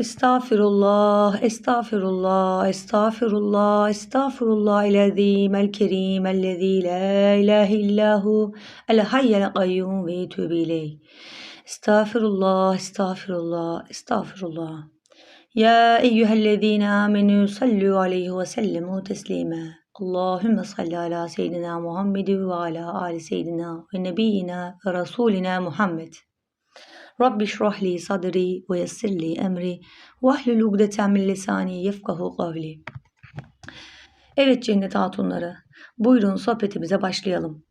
استغفر الله استغفر الله استغفر الله استغفر الله العظيم الكريم الذي لا إله إلا هو الحي القيوم يتوب إليه استغفر الله استغفر الله استغفر الله يا أيها الذين آمنوا صلوا عليه وسلموا تسليما اللهم صل على سيدنا محمد وعلى آل سيدنا ونبينا ورسولنا محمد Rabbi şrahli sadri ve yessirli emri ve ahlul ugdeten min lisani yefkahu kavli. Evet cennet hatunları, buyurun sohbetimize başlayalım.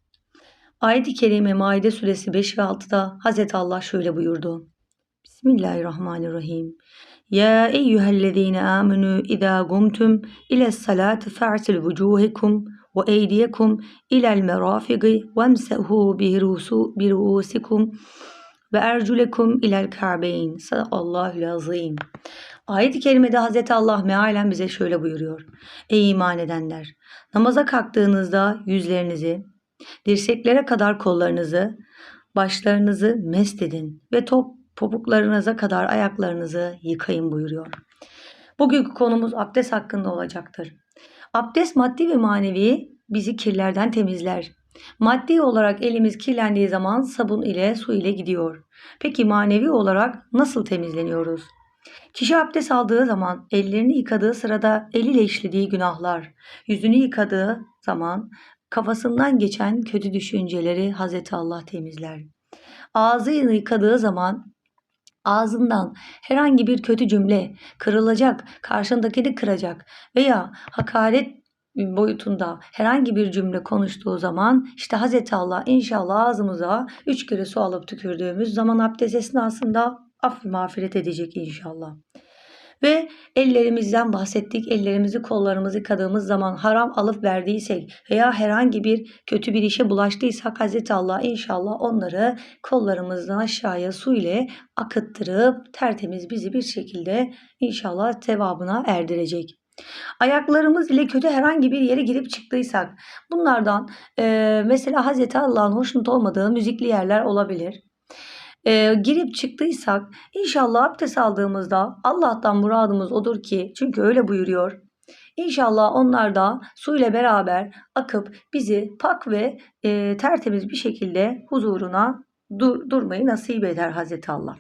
Ayet-i Kerime Maide suresi 5 ve 6'da Hz. Allah şöyle buyurdu. Bismillahirrahmanirrahim. Ya eyyühellezine amenu izâ gumtum ile salati fa'sil vucuhikum ve eydiyekum ilel merafigi vemsehu birusikum ve erculekum ilel ka'beyn. Sadakallahül azim. Ayet-i kerimede Hz. Allah mealen bize şöyle buyuruyor. Ey iman edenler! Namaza kalktığınızda yüzlerinizi, dirseklere kadar kollarınızı, başlarınızı mest edin ve top popuklarınıza kadar ayaklarınızı yıkayın buyuruyor. Bugünkü konumuz abdest hakkında olacaktır. Abdest maddi ve manevi bizi kirlerden temizler. Maddi olarak elimiz kirlendiği zaman sabun ile su ile gidiyor. Peki manevi olarak nasıl temizleniyoruz? Kişi abdest aldığı zaman ellerini yıkadığı sırada eliyle işlediği günahlar, yüzünü yıkadığı zaman kafasından geçen kötü düşünceleri Hazreti Allah temizler. Ağzını yıkadığı zaman ağzından herhangi bir kötü cümle kırılacak, karşındakini kıracak veya hakaret boyutunda herhangi bir cümle konuştuğu zaman işte Hazreti Allah inşallah ağzımıza üç kere su alıp tükürdüğümüz zaman abdest esnasında af mağfiret edecek inşallah. Ve ellerimizden bahsettik. Ellerimizi kollarımızı yıkadığımız zaman haram alıp verdiysek veya herhangi bir kötü bir işe bulaştıysak Hazreti Allah inşallah onları kollarımızdan aşağıya su ile akıttırıp tertemiz bizi bir şekilde inşallah tevabına erdirecek. Ayaklarımız ile kötü herhangi bir yere girip çıktıysak bunlardan e, mesela Hazreti Allah'ın hoşnut olmadığı müzikli yerler olabilir e, girip çıktıysak inşallah abdest aldığımızda Allah'tan muradımız odur ki çünkü öyle buyuruyor. İnşallah onlar da su ile beraber akıp bizi pak ve e, tertemiz bir şekilde huzuruna dur, durmayı nasip eder Hazreti Allah.